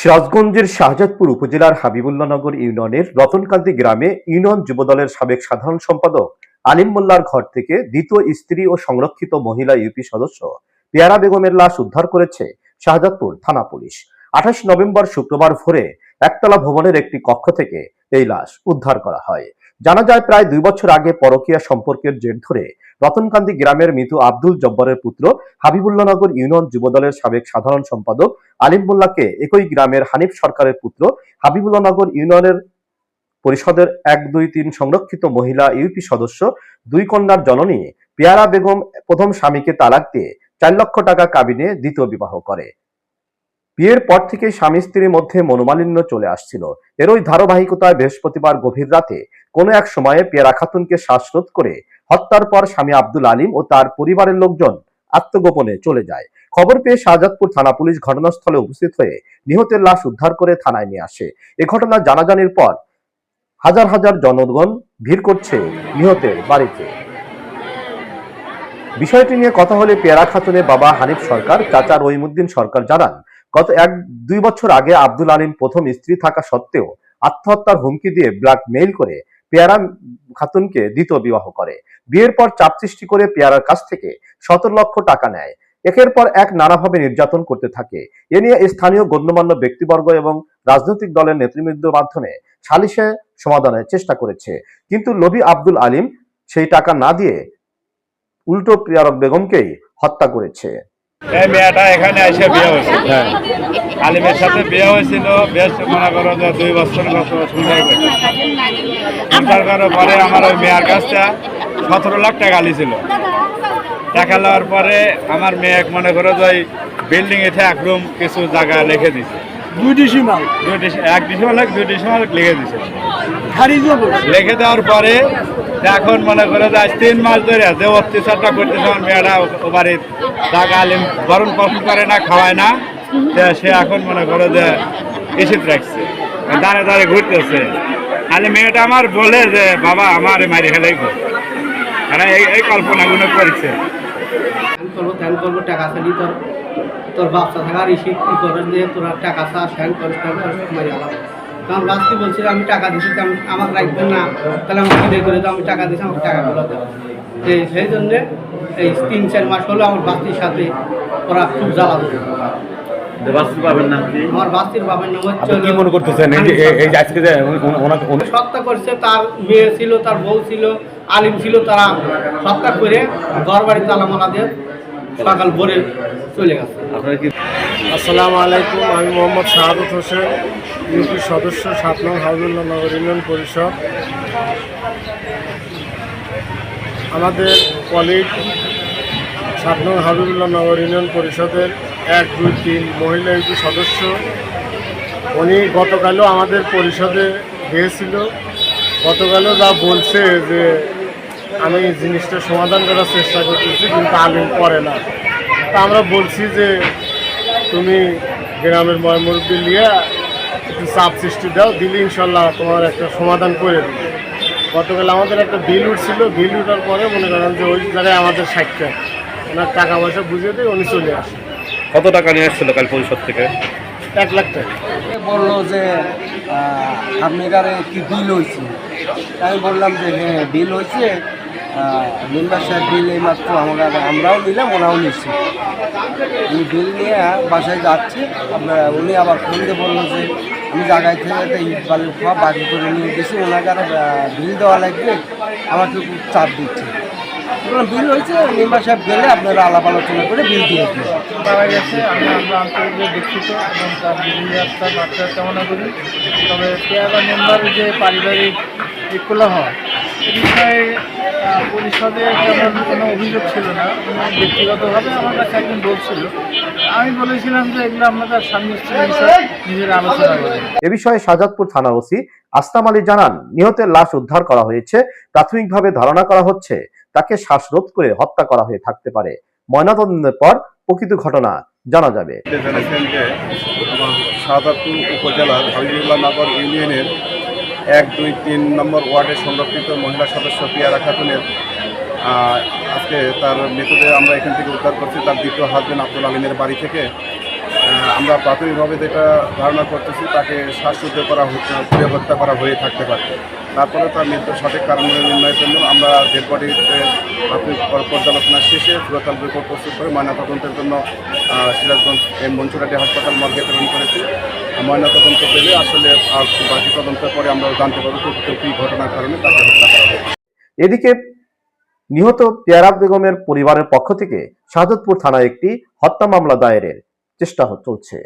সিরাজগঞ্জের শাহজাদপুর উপজেলার হাবিবুল্লাহনগর ইউনিয়নের রতনকান্দি গ্রামে ইউনিয়ন যুবদলের সাবেক সাধারণ সম্পাদক আলিম মোল্লার ঘর থেকে দ্বিতীয় স্ত্রী ও সংরক্ষিত মহিলা ইউপি সদস্য পেয়ারা বেগমের লাশ উদ্ধার করেছে শাহজাদপুর থানা পুলিশ। আঠাশ নভেম্বর শুক্রবার ভোরে একতলা ভবনের একটি কক্ষ থেকে এই লাশ উদ্ধার করা হয়। জানা যায়, প্রায় দুই বছর আগে পরকীয়া সম্পর্কের জের ধরে রতনকান্দি গ্রামের মৃত আব্দুল জব্বরের পুত্র হাবিবুল্লাহনগর ইউনিয়ন যুবদলের সাবেক সাধারণ সম্পাদক আলিম মোল্লাকে একই গ্রামের হানিফ সরকারের পুত্র হাবিবুল্লাহনগর ইউনিয়নের পরিষদের এক, দুই, তিন সংরক্ষিত মহিলা ইউপি সদস্য, দুই কন্যার জননী পেয়ারা বেগম প্রথম স্বামীকে তালাক দিয়ে চার লক্ষ টাকা কাবিনে দ্বিতীয় বিবাহ করে। বিয়ের পর থেকে স্বামী স্ত্রীর মধ্যে মনোমালিন্য চলে আসছিল। এরই ধারাবাহিকতায় বৃহস্পতিবার গভীর রাতে কোনো এক সময়ে পেয়ারা খাতুনকে শ্বাসরোধ করে হত্যার পর স্বামী আব্দুল আলিম ও তার পরিবারের লোকজন আত্মগোপনে চলে যায়। খবর পেয়ে শাহজাদপুর থানা পুলিশ ঘটনাস্থলে উপস্থিত হয়ে নিহতের লাশ উদ্ধার করে থানায় নিয়ে আসে। এ ঘটনা জানাজানির পর হাজার হাজার জনগণ ভিড় করছে নিহতের বাড়িতে। বিষয়টি নিয়ে কথা হলে পেয়ারা খাতুনের বাবা হানিফ সরকার, চাচা রহিমুদ্দিন সরকার জানান, গত এক দুই বছর আগে আব্দুল আলিম প্রথম স্ত্রী থাকা সত্ত্বেও আত্মহত্যার হুমকি দিয়ে ব্ল্যাকমেইল করে পেয়ারা খাতুনকে দ্বিতীয় বিবাহ করে। বিয়ের পর চাপ সৃষ্টি করে পেয়ারার কাছ থেকে সতেরো লক্ষ টাকা নেয়। একের পর এক নানাভাবে নির্যাতন করতে থাকে। এ নিয়ে স্থানীয় গণ্যমান্য ব্যক্তিবর্গ এবং রাজনৈতিক দলের নেতৃবৃন্দের মাধ্যমে সালিশে সমাধানের চেষ্টা করেছে। কিন্তু লবি আব্দুল আলিম সেই টাকা না দিয়ে উল্টো প্রিয়ারক বেগমকেই হত্যা করেছে। এই মেয়েটা এখানে এসে বিয়ে হয়েছে। আলিমের সাথে বিয়ে হয়েছিল বেশ মনে করো যে দুই বছর বছর সুন্দর সুন্দর করার পরে আমার ওই মেয়ের কাছটা সতেরো লাখ টাকা লিছিল টাকা নেওয়ার পরে আমার মেয়ে মনে করো যে ওই বিল্ডিং এতে এক রুম কিছু জায়গা রেখে দিছে। দুই ডিসিমাল দুই এক ডিসিমাল এক দুই ডিসিমাল লিখে দিছে। খারিজ হবে লিখে দেওয়ার পরে এখন মনে করে যে আজ তিন মাস ধরে যে অত্যাচারটা করতেছে আমার মেয়েরা টাকা আলিম বরণ করে না খাওয়ায় না সে এখন মনে করো যে এসিড রাখছে দাঁড়ে দাঁড়ে ঘুরতেছে। আলে মেয়েটা আমার বলে যে বাবা আমার মারি এরা এই এই কল্পনাগুলো করছে। ধ্যান করব ধ্যান করব টাকা চালি তোর তোর ব্যবসা থাকার ইসে কি করে দিয়ে তোরা টাকা চা স্যান করিস ত্যান করিস আলাম কারণ রাস্তি বলছিল আমি টাকা দিছি তো আমি- আমাকে রাখবেন না। তাহলে আমাকে বিদায় করে দাও আমি টাকা দিছি আমাকে টাকাগুলো দেবো যে সেই জন্যে এই তিন চার মাস হলো আমার বাস্তির সাথে ওরা খুব জ্বালা মনে এই যে এই- এই যে যে করছে তার মেয়ে ছিল তার বউ ছিল আলিম ছিল তারা হত্যা করে ঘর বাড়ি তালামালা দিয়ে সকাল ভোরে চলে গেছে। আসসালামু আলাইকুম, আমি মোহাম্মদ শাহাদত হোসেন, ইউপি সদস্য, সাত নং হাউজুল্লাহ নগর ইউনিয়ন পরিষদ। আমাদের কলিগ সাত নং হাবিবুল্লাহ নগর ইউনিয়ন পরিষদের এক, দুই, তিন মহিলা ইউপি সদস্য, উনি গতকালও আমাদের পরিষদে গিয়েছিল। গতকালও যা বলছে যে আমি জিনিসটা সমাধান করার চেষ্টা করতেছি কিন্তু আলিম করে না। তা আমরা বলছি যে তুমি গ্রামের ময়মুরব্বী নিয়ে একটু চাপ সৃষ্টি দাও দিলে ইনশাল্লাহ তোমার একটা সমাধান করে দেবে। গতকাল আমাদের একটা বিল উঠছিল বিল উঠার পরে মনে করেন যে ওই জায়গায় আমাদের সাক্ষাৎ ওনার টাকা পয়সা বুঝিয়ে দিয়ে উনি চলে আসে। কত টাকা নিয়ে এসেছিল কাল পরিষদ থেকে? এক লাখ টাকা। বলল যে আহ, আপনার কি বিল হয়েছে? আমি বললাম যে হ্যাঁ বিল হয়েছে। মেম্বার সাহেব বিল এইমাত্র আমরা আমরাও নিলাম ওরাও নিচ্ছি। উনি বিল নিয়ে বাসায় যাচ্ছে আপনার উনি আবার ফোন দিয়ে বলল যে আমি জায়গায় থেকে একটা ইট বালি খাওয়া বাকি করে নিয়ে গেছি, ওনাকে আর বিল দেওয়া লাগবে, আমাকে চাপ দিচ্ছে। বিল হয়েছে মেম্বার সাহেব গেলে আপনারা আলাপ আলোচনা করে বিল দিয়ে দিন মারা গেছে, আমি আমরা আন্তরিকভাবে দুঃখিত এবং তার বিভিন্ন রাস্তার বাচ্চা কামনা করি। তবে পেয়ারা মেম্বারের যে পারিবারিক বিকলহ এ বিষয়ে পরিষদে তেমন কোনো অভিযোগ ছিল না। ব্যক্তিগতভাবে আমার কাছে একদিন বলছিল আমি বলেছিলাম যে এগুলো আপনাদের স্বামী বিষয়ে নিজেরা আলোচনা করেন এ বিষয়ে শাহজাদপুর থানা ওসি আসলাম আলী জানান নিহতের লাশ উদ্ধার করা হয়েছে প্রাথমিকভাবে ধারণা করা হচ্ছে তাকে শ্বাসরোধ করে হত্যা করা হয়ে থাকতে পারে। ময়নাতদন্তের পর প্রকৃত ঘটনা জানা যাবে। জেনেছেন যে আমার শাহজাদপুর উপজেলার হাবিবুল্লাহ নগর ইউনিয়নের এক, দুই, তিন নম্বর ওয়ার্ডের সংরক্ষিত মহিলা সদস্য পিয়ারা খাতুনের আজকে তার মৃতদেহ আমরা এখান থেকে উদ্ধার করছি। তার দ্বিতীয় হাজবেন্ড আব্দুল আলিমের বাড়ি থেকে আমরা প্রাথমিকভাবে যেটা ধারণা করতেছি, তাকে শ্বাসরুদ্ধ করা হচ্ছে হত্যা করা হয়ে থাকতে পারে। তারপরে তার মৃত্যুর সঠিক কারণ নির্ণয়ের জন্য আমরা ডেড বডিতে প্রাথমিক পর্যালোচনা শেষে ফুরতাল রিপোর্ট প্রস্তুত করে ময়নাতদন্তের জন্য সিরাজগঞ্জ এম মঞ্চুরাটি হাসপাতাল মর্গে প্রেরণ করেছি। ময়নাতদন্ত পেলে আসলে আর বাকি তদন্তের পরে আমরা জানতে পারব কী ঘটনার কারণে তাকে হত্যা করা হয়েছে। এদিকে নিহত পেয়ারা বেগমের পরিবারের পক্ষ থেকে শাহাদতপুর থানায় একটি হত্যা মামলা দায়েরের চেষ্টা চলছে।